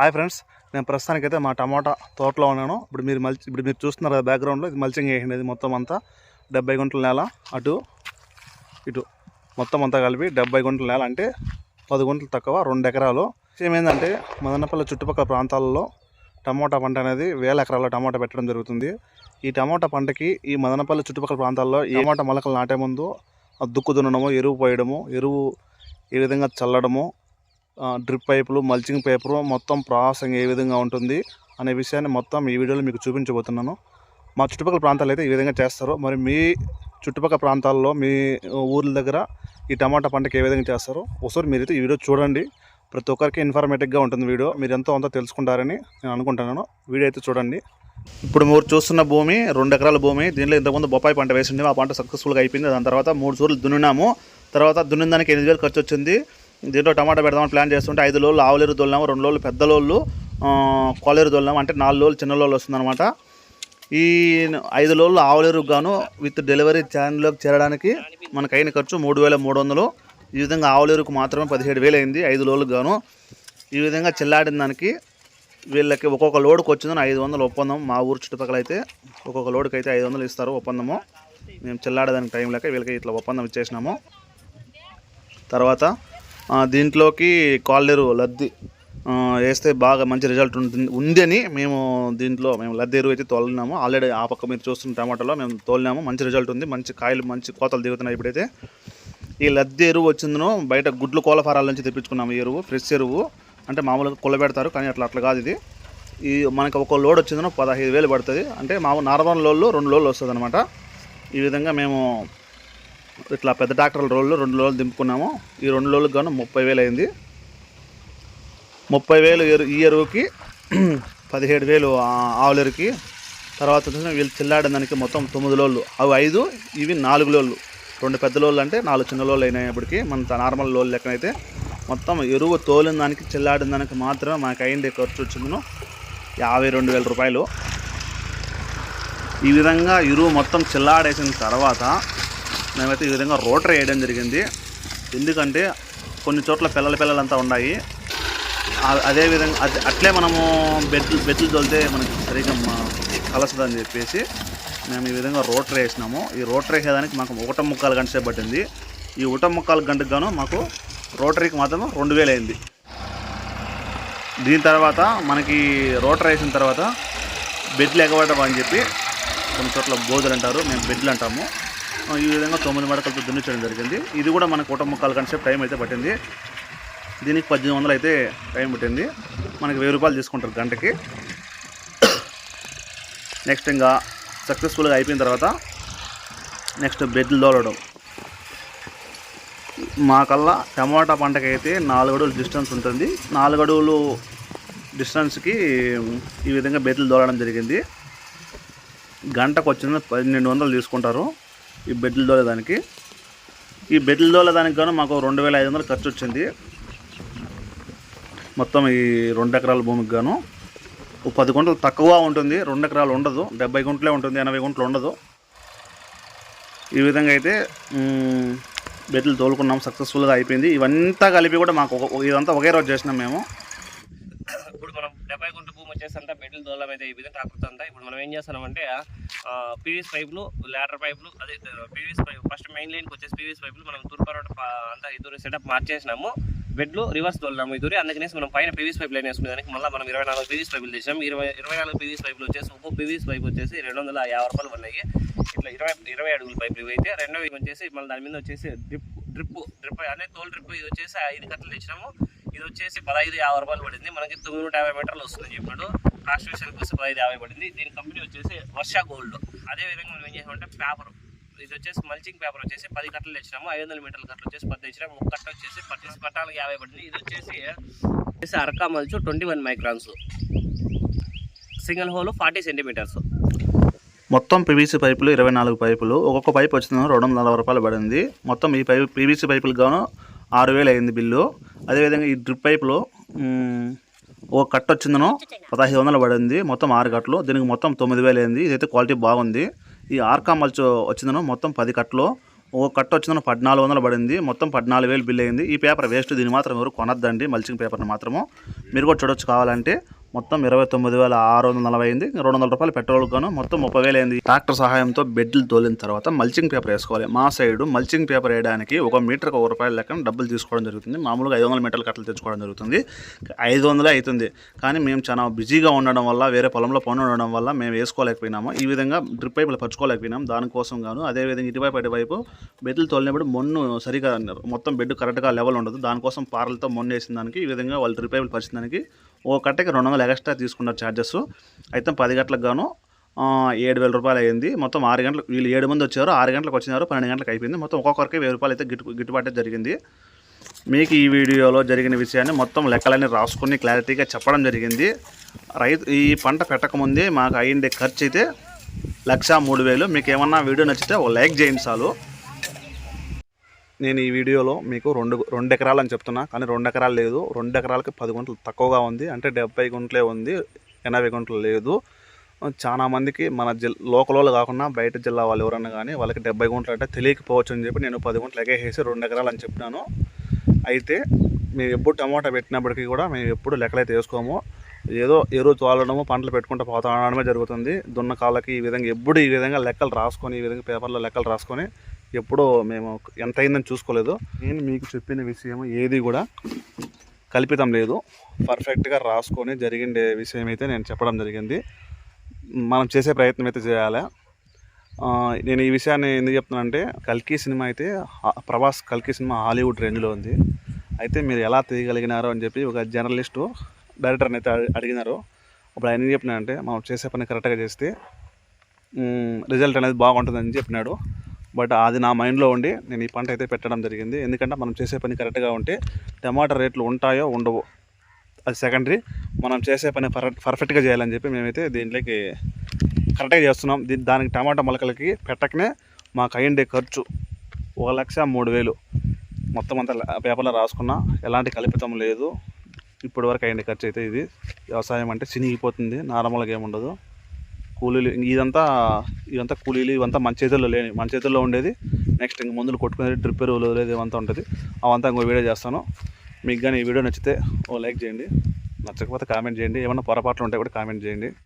Hi friends నేను ప్రస్తుతానికైతే మా టమాటా తోటలో ఉన్నాను. ఇప్పుడు మీరు మల్చి ఇప్పుడు మీరు చూస్తున్నారు కదా బ్యాక్గ్రౌండ్లో ఇది మల్చింగ్ వేసింది ఇది మొత్తం అంతా డెబ్బై గుంటల నేల అటు ఇటు మొత్తం అంతా కలిపి డెబ్బై గుంటల నేల అంటే పది గుంటలు తక్కువ రెండు ఎకరాలు. ఏమేందంటే మదనపల్లి చుట్టుపక్కల ప్రాంతాలలో టమోటా పంట అనేది వేల ఎకరాల్లో టమోటా పెట్టడం జరుగుతుంది. ఈ టమోటా పంటకి ఈ మదనపల్లి చుట్టుపక్కల ప్రాంతాల్లో ఈ టమాటా మొలకలు నాటే ముందు దుక్కు దున్నడము ఎరువు పోయడము ఎరువు ఏ విధంగా చల్లడము డ్రిప్ పైపులు మల్చింగ్ పేపరు మొత్తం ప్రాసెసింగ్ ఏ విధంగా ఉంటుంది అనే విషయాన్ని మొత్తం ఈ వీడియోలో మీకు చూపించబోతున్నాను. మా చుట్టుపక్కల ప్రాంతాలు అయితే ఈ విధంగా చేస్తారు. మరి మీ చుట్టుపక్కల ప్రాంతాల్లో మీ ఊర్ల దగ్గర ఈ టమాటా పంటకి ఏ విధంగా చేస్తారో? ఒకసారి మీరైతే ఈ వీడియో చూడండి. ప్రతి ఒక్కరికి ఇన్ఫర్మేటివ్గా ఉంటుంది వీడియో. మీరు ఎంతో అంతా తెలుసుకుంటారని నేను అనుకుంటున్నాను. వీడియో అయితే చూడండి. ఇప్పుడు మీరు చూస్తున్న భూమి రెండు ఎకరాల భూమి దీనిలో ఇంతకుముందు బొప్పాయి పంట వేసింది ఆ పంట సక్సెస్ఫుల్గా అయిపోయింది. దాని తర్వాత మూడు సూర్లు దున్నినాము. తర్వాత దున్నిన దానికి ఎనిమిది వేలు ఖర్చు వచ్చింది. దీంట్లో టమాటా పెడదామని ప్లాన్ చేస్తుంటే ఐదు లోళ్ళు ఆవులేరు దొల్లాము రెండు లోళ్ళు పెద్ద లోళ్ళు కోలేరు దొల్లాము అంటే నాలుగు లోళ్ళు చిన్న లోళ్ళు వస్తుందన్నమాట. ఈ ఐదు లోళ్ళు ఆవులేరు గాను విత్ డెలివరీ ఛానల్లోకి చేరడానికి మనకు అయిన ఖర్చు మూడు వేల మూడు వందలు. ఈ విధంగా ఆవులేరుకు మాత్రమే పదిహేడు వేలు అయింది ఐదు లోళ్ళకు గాను. ఈ విధంగా చెల్లాడిన దానికి వీళ్ళకి ఒక్కొక్క లోడ్కి వచ్చిందని ఐదు వందలు ఒప్పందం మా ఊరు చుట్టుపక్కల అయితే ఒక్కొక్క లోడుకి అయితే ఐదు వందలు ఇస్తారు ఒప్పందము. మేము చెల్లాడేదానికి టైం లేక వీళ్ళకి ఇట్లా ఒప్పందం ఇచ్చేసినాము. తర్వాత దీంట్లోకి కాళ్ళెరు లద్ది వేస్తే బాగా మంచి రిజల్ట్ ఉంటుంది ఉంది అని మేము దీంట్లో మేము లద్ది ఎరువు అయితే తోలినాము. ఆల్రెడీ ఆ పక్క మీరు చూస్తున్న టమాటాలో మేము తోలినాము. మంచి రిజల్ట్ ఉంది. మంచి కాయలు మంచి కోతలు దిగుతున్నాయి ఇప్పుడైతే. ఈ లద్ది ఎరువు వచ్చిందనో బయట గుడ్లు కోళ్ళ ఫారాల నుంచి తెప్పించుకున్నాము ఈ ఎరువు ఫ్రెష్ ఎరువు. అంటే మామూలుగా కొల్లబెడతారు కానీ అట్లా అట్లా కాదు ఇది. ఈ మనకి ఒక లోడ్ వచ్చిందనో పదహైదు వేలు పడుతుంది. అంటే మామూలు నార్మల్ లోళ్ళు రెండు లోళ్ళు వస్తుంది అనమాట ఈ విధంగా మేము ఇట్లా పెద్ద ట్రాక్టర్ల రోళ్ళు రెండు రోజులు దింపుకున్నాము. ఈ రెండు రోజులకు గాను ముప్పై వేలు అయింది. ముప్పై వేలు ఎరు ఈ ఎరువుకి పదిహేడు వేలు ఆవులెరుకి తర్వాత వీళ్ళు చిల్లాడిన దానికి మొత్తం తొమ్మిది లోళ్ళు. అవి ఐదు ఇవి నాలుగు లోళ్ళు. రెండు పెద్ద లోళ్ళు అంటే నాలుగు చిన్న లోళ్ళు అయినప్పటికీ మన నార్మల్ లోళ్ళు లెక్కనైతే మొత్తం ఎరువు తోలిన దానికి చిల్లాడిన దానికి మాత్రమే మనకు అయింది ఖర్చు వచ్చిందను. యాభై రెండు వేల రూపాయలు. ఈ విధంగా ఎరువు మొత్తం చిల్లాడేసిన తర్వాత మేమైతే ఈ విధంగా రోటరీ వేయడం జరిగింది. ఎందుకంటే కొన్ని చోట్ల పిల్లల పిల్లలంతా ఉన్నాయి. ఆ- అదే విధంగా అట్లే మనము బెడ్లు బెడ్లు తోలితే మనకి సరిగ్గా మా- కలసదని చెప్పేసి మేము ఈ విధంగా రోటరీ వేసినాము. ఈ రోటరీ వేసేదానికి మాకు ఒకట ముక్కాలు గంట సేపు పట్టింది. ఈ ఒకట ముక్కాలు గంటకు గాను మాకు రోటరీకి మాత్రం రెండు వేలు అయింది. దీని తర్వాత మనకి రోటర్ వేసిన తర్వాత బెడ్లు ఎగబడడం అని చెప్పి కొన్ని చోట్ల బోధులు అంటారు మేము బెడ్లు అంటాము. ఈ విధంగా తొమ్మిది మడకలతో దున్నించడం జరిగింది. ఇది కూడా మనకు కుటుంబ ముక్కాలు గంట టైం అయితే పట్టింది. దీనికి పద్దెనిమిది వందలు అయితే టైం పట్టింది. మనకి వెయ్యి రూపాయలు తీసుకుంటారు గంటకి. నెక్స్ట్ ఇంకా సక్సెస్ఫుల్గా అయిపోయిన తర్వాత నెక్స్ట్ బెడ్లు దోలడం మాకల్లా టమాటా పంటకైతే అయితే నాలుగు అడుగులు డిస్టెన్స్ ఉంటుంది. నాలుగు అడుగులు డిస్టెన్స్కి ఈ విధంగా బెడ్లు దోలడం జరిగింది. గంటకు వచ్చిన పన్నెండు వందలు తీసుకుంటారు. ఈ బెడ్లు దోలేదానికి ఈ బెడ్లు దోలేదానికి గాను మాకు రెండు వేల ఐదు వందలు ఖర్చు వచ్చింది మొత్తం ఈ రెండు ఎకరాల భూమికి గాను. ఓ పది గుంటలు తక్కువ ఉంటుంది. రెండు ఎకరాలు ఉండదు. డెబ్బై గుంటలే ఉంటుంది. ఎనభై గుంటలు ఉండదు. ఈ విధంగా అయితే బెడ్లు తోలుకున్నాం. సక్సెస్ఫుల్గా అయిపోయింది. ఇవంతా కలిపి కూడా మాకు ఒక- ఇదంతా ఒకే రోజు చేసినాం మేము. ఇప్పుడు మనం డెబ్బై గుంట భూమి వచ్చేసి అంతా బెడ్లు దూరం అయితే విధంగా ట్రాక్టర్ ఇప్పుడు మనం ఏం చేస్తున్నామంటే పీవీస్ పైపులు లాడర్ పైపులు అదే పీవీఎస్ పైప్ ఫస్ట్ మెయిన్ లైన్కి వచ్చేసి పీవీస్ పైపులు మనం తూర్పారోట అంతా ఇద్దరు సెటప్ మార్చేసినాము. బెడ్లు రివర్స్ తోలినాము ఇద్దరు అందుకనేసి మనం పైన పీవీస్ పైప్ లైన్ వేసుకునేదానికి మళ్ళీ మనం ఇరవై నాలుగు పీవీఎస్ పైపులు తెచ్చాము ఇరవై ఇరవై నాలుగు పీవీఎస్ పైపులు వచ్చేసి ఒక్కో పీవీస్ పైప్ వచ్చేసి రెండు వందల యాభై రూపాయలు ఉన్నాయి ఇట్లా ఇరవై ఇరవై అడుగుల పైపులు ఇవి అయితే రెండవ వచ్చేసి మళ్ళీ దాని మీద వచ్చేసి డ్రిప్ డ్రిప్ డ్రిప్ అనే తోలు డ్రిప్ ఇది వచ్చేసి ఐదు కట్టలు తెచ్చినాము. ఇది వచ్చేసి పదహైదు యాభై రూపాయలు పడింది. మనకి తొమ్మిది నూట యాభై మీటర్లు వస్తుంది చెప్పాడు. కాస్ట్ విషయానికి పదహైదు యాభై పడింది. దీని కంపెనీ వచ్చేసి వర్ష గోల్డ్. అదేవిధంగా మనం ఏం చేసామంటే పేపర్ ఇది వచ్చేసి మల్చింగ్ పేపర్ వచ్చేసి పది కట్టలు తెచ్చినాము. ఐదు వందల మీటర్ల కట్టలు వచ్చేసి పది తెచ్చినాము. ఒక కట్ట వచ్చేసి పద్దెనిమిది కట్టాలకు యాభై పడింది. ఇది వచ్చేసి వచ్చేసి అరకా mulch twenty one microns single hole forty centimetres మొత్తం పీవీసీ పైపులు ఇరవై నాలుగు పైపులు. ఒక్కొక్క పైపు వచ్చిందో రెండు వందల నలభై రూపాయలు పడింది. మొత్తం ఈ పైపు పీవీసీ పైపులు గాను ఆరు వేలు అయింది బిల్లు. అదేవిధంగా ఈ డ్రిప్ పైప్లో ఒక కట్ట వచ్చిందను పదహైదు వందలు పడింది. మొత్తం ఆరు కట్టలు. దీనికి మొత్తం తొమ్మిది వేలు అయింది. ఇదైతే క్వాలిటీ బాగుంది. ఈ ఆర్కా మల్చ్ వచ్చిందను మొత్తం పది కట్టలు. ఓ కట్ట వచ్చిందని పద్నాలుగు వందలు పడింది. మొత్తం పద్నాలుగు వేలు బిల్ అయింది. ఈ పేపర్ వేస్ట్ దీన్ని మాత్రం ఎవరు కొనద్దండి. మల్చింగ్ పేపర్ని మాత్రము. మీరు కూడా చూడొచ్చు కావాలంటే. మొత్తం ఇరవై తొమ్మిది వేల ఆరు వందల నలభై అయింది రెండు వందల రూపాయలు పెట్రోల్ గాను మొత్తం ముప్పై వేలు అయింది. ట్రాక్టర్ సహాయంతో బెడ్లు తోలిన తర్వాత మల్చింగ్ పేపర్ వేసుకోవాలి. మా సైడ్ మల్చింగ్ పేపర్ వేయడానికి ఒక మీటర్కి ఒక రూపాయల లెక్కన డబ్బులు తీసుకోవడం జరుగుతుంది. మామూలుగా ఐదు వందల మీటర్ల కట్టలు తెచ్చుకోవడం జరుగుతుంది. ఐదు వందలే అవుతుంది. కానీ మేము చాలా బిజీగా ఉండడం వల్ల వేరే పొలంలో పని ఉండడం వల్ల మేము వేసుకోలేకపోయినాము. ఈ విధంగా డ్రిప్ పైపులు పరుచుకోలేకపోయినాం దానికోసం గాను అదేవిధంగా ఇటువైపు అటువైపు బెడ్లు తోలినప్పుడు మొన్ను సరిగా మొత్తం బెడ్ కరెక్ట్గా లెవెల్ ఉండదు. దానికోసం పారలతో మొన్ను వేసిన దానికి ఈ విధంగా వాళ్ళు డ్రిప్ పైపులు పరిచిన దానికి ఓ కట్టకి రెండు వందలు ఎక్స్ట్రా తీసుకున్నారు ఛార్జెస్. అయితే పది గంటలకు గాను ఏడు వేల రూపాయలు అయింది. మొత్తం ఆరు గంటలకు వీళ్ళు ఏడు మంది వచ్చారు ఆరు గంటలకు వచ్చినారు పన్నెండు గంటలకు అయిపోయింది. మొత్తం ఒక్కొక్కరికి వెయ్యి రూపాయలు అయితే గిట్టు గిట్టుబాటు జరిగింది. మీకు ఈ వీడియోలో జరిగిన విషయాన్ని మొత్తం లెక్కలన్నీ రాసుకుని క్లారిటీగా చెప్పడం జరిగింది. రైతు ఈ పంట పెట్టకముందే మాకు అయ్యిండే ఖర్చు అయితే లక్ష మూడు వేలు. మీకు ఏమన్నా వీడియో నచ్చితే ఒక లైక్ చేయండి చాలు. నేను ఈ వీడియోలో మీకు రెండు రెండు ఎకరాలు అని చెప్తున్నా కానీ రెండు ఎకరాలు లేదు. రెండు ఎకరాలకి పది గుంటలు తక్కువగా ఉంది. అంటే డెబ్బై గుంటలే ఉంది ఎనభై గుంటలు లేదు. చాలా మందికి మన జిల్ లోకల్ వాళ్ళు కాకుండా బయట జిల్లా వాళ్ళు ఎవరన్నా కానీ వాళ్ళకి డెబ్బై గుంటలు అంటే తెలియకపోవచ్చు అని చెప్పి నేను పది గుంటలు ఎగేసేసి రెండు ఎకరాలు అని చెప్పినాను. అయితే మేము ఎప్పుడు టమాటా పెట్టినప్పటికీ కూడా మేము ఎప్పుడు లెక్కలైతే వేసుకోము. ఏదో ఎరువు తోలడము పంటలు పెట్టుకుంటూ పోతా ఉండడమే జరుగుతుంది. దున్న కాళ్ళకి ఈ విధంగా ఎప్పుడు ఈ విధంగా లెక్కలు రాసుకొని ఈ విధంగా పేపర్లో లెక్కలు రాసుకొని ఎప్పుడో మేము ఎంత అయిందని చూసుకోలేదు. నేను మీకు చెప్పిన విషయం ఏది కూడా కల్పితం లేదు. పర్ఫెక్ట్గా రాసుకొని జరిగిండే విషయం అయితే నేను చెప్పడం జరిగింది. మనం చేసే ప్రయత్నం అయితే చేయాలి? నేను ఈ విషయాన్ని ఎందుకు చెప్తున్నానంటే కల్కి సినిమా అయితే ప్రభాస్ కల్కి సినిమా హాలీవుడ్ రేంజ్లో ఉంది. అయితే మీరు ఎలా తీయగలిగినారో అని చెప్పి ఒక జర్నలిస్టు డైరెక్టర్ని అయితే అడిగినారు. అప్పుడు ఆయన ఏం చెప్పినాడంటే మనం చేసే పని కరెక్ట్గా చేస్తే రిజల్ట్ అనేది బాగుంటుందని చెప్పినాడు. బట్ అది నా మైండ్లో ఉండి నేను ఈ పంట అయితే పెట్టడం జరిగింది. ఎందుకంటే మనం చేసే పని కరెక్ట్గా ఉంటే టమాటా రేట్లు ఉంటాయో ఉండవో. అది సెకండరీ. మనం చేసే పని పర్ఫెక్ట్గా చేయాలని చెప్పి మేమైతే దీంట్లోకి కరెక్ట్గా చేస్తున్నాం. దీ దానికి టమాటా మొలకలకి పెట్టకనే మాకు అయ్యిండే ఖర్చు ఒక లక్ష మూడు వేలు. మొత్తం అంతా పేపర్లో రాసుకున్నా ఎలాంటి కల్పితం లేదు. ఇప్పటి వరకు అయ్యిండే ఖర్చు అయితే ఇది. వ్యవసాయం అంటే చినిగిపోతుంది. నార్మల్గా ఏముండదు. కూలీలు ఇదంతా ఇదంతా కూలీలు ఇవంతా మన చేతుల్లో లేని మన చేతుల్లో ఉండేది. నెక్స్ట్ ఇంక మందులు కొట్టుకునేది డ్రిప్ ఎరువులు లేదు ఇవంతా ఉంటుంది. అవంతా ఇంకో వీడియో చేస్తాను. మీకు కానీ ఈ వీడియో నచ్చితే ఓ లైక్ చేయండి. నచ్చకపోతే కామెంట్ చేయండి. ఏమన్నా పొరపాట్లు ఉంటే కూడా కామెంట్ చేయండి.